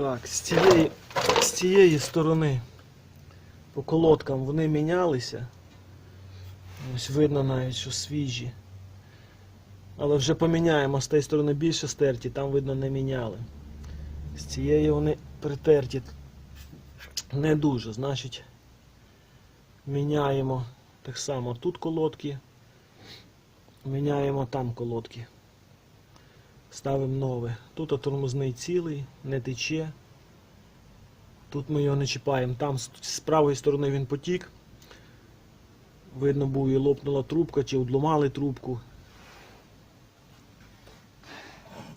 Так, з цієї, з цієї сторони по колодкам вони мінялися. Ось видно навіть, що свіжі. Але вже поміняємо з тієї сторони більше стерті, там видно не міняли. З цієї вони притерті не дуже, значить міняємо так само тут колодки, міняємо там колодки. Ставимо нове. Тут тормозний цілий, не тече. Тут ми його не чіпаємо. Там з правої сторони він потік. Видно був і лопнула трубка, чи одломали трубку.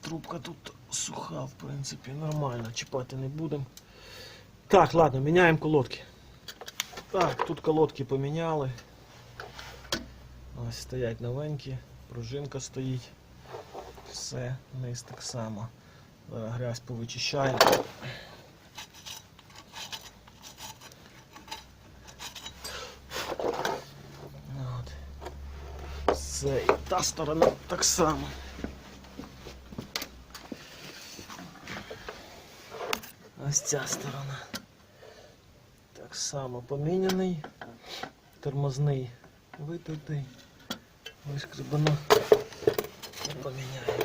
Трубка тут суха, в принципі, нормально, чіпати не будемо. Так, ладно, міняємо колодки. Так, тут колодки поміняли. Ось стоять новенькі, пружинка стоїть. Все, низ так само. Зараз грязь повичищаємо. От. Все, і та сторона так само. Ось ця сторона. Так само поміняний. Тормозний витертий. Вишкребано. Поміняємо.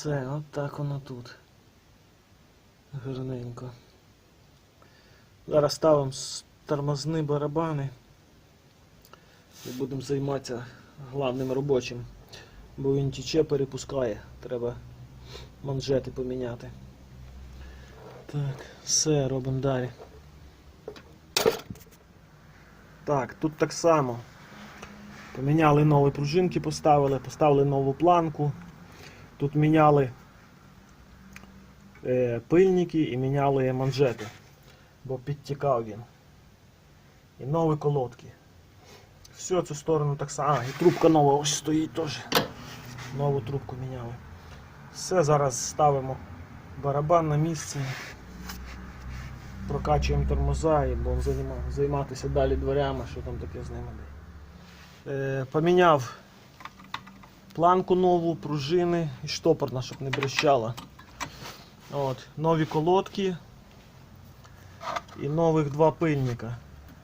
Все, от так воно тут. Гарненько. Зараз ставимо тормозні барабани. І будемо займатися главним робочим. Бо він тіче, перепускає. Треба манжети поміняти. Так, все, робимо далі. Так, тут так само. Поміняли нові пружинки, поставили, поставили нову планку. Тут міняли е, пильники і міняли манжети, бо підтікав він. І нові колодки. Всю цю сторону так само. А, і трубка нова ось стоїть теж. Нову трубку міняли. Все, зараз ставимо барабан на місце. Прокачуємо тормоза і будемо займатися далі дверями, що там таке з ними. Е, поміняв планку нову, пружини і штопорна, щоб не брещала. От, нові колодки і нових два пильника.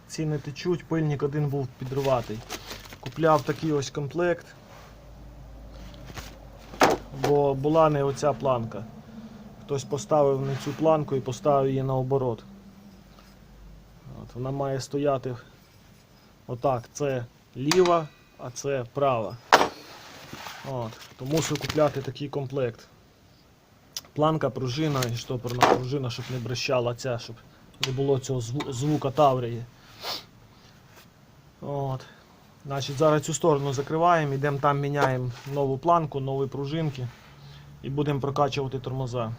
Ці не течуть, пильник один був підриватий. Купляв такий ось комплект, бо була не оця планка. Хтось поставив не цю планку і поставив її наоборот. От, вона має стояти отак. Це ліва, а це права. От, то мусив купляти такий комплект. Планка, пружина і штопорна пружина, щоб не брещала ця, щоб не було цього зву- звука таврії. От. Значить, зараз цю сторону закриваємо, йдемо там міняємо нову планку, нові пружинки і будемо прокачувати тормоза.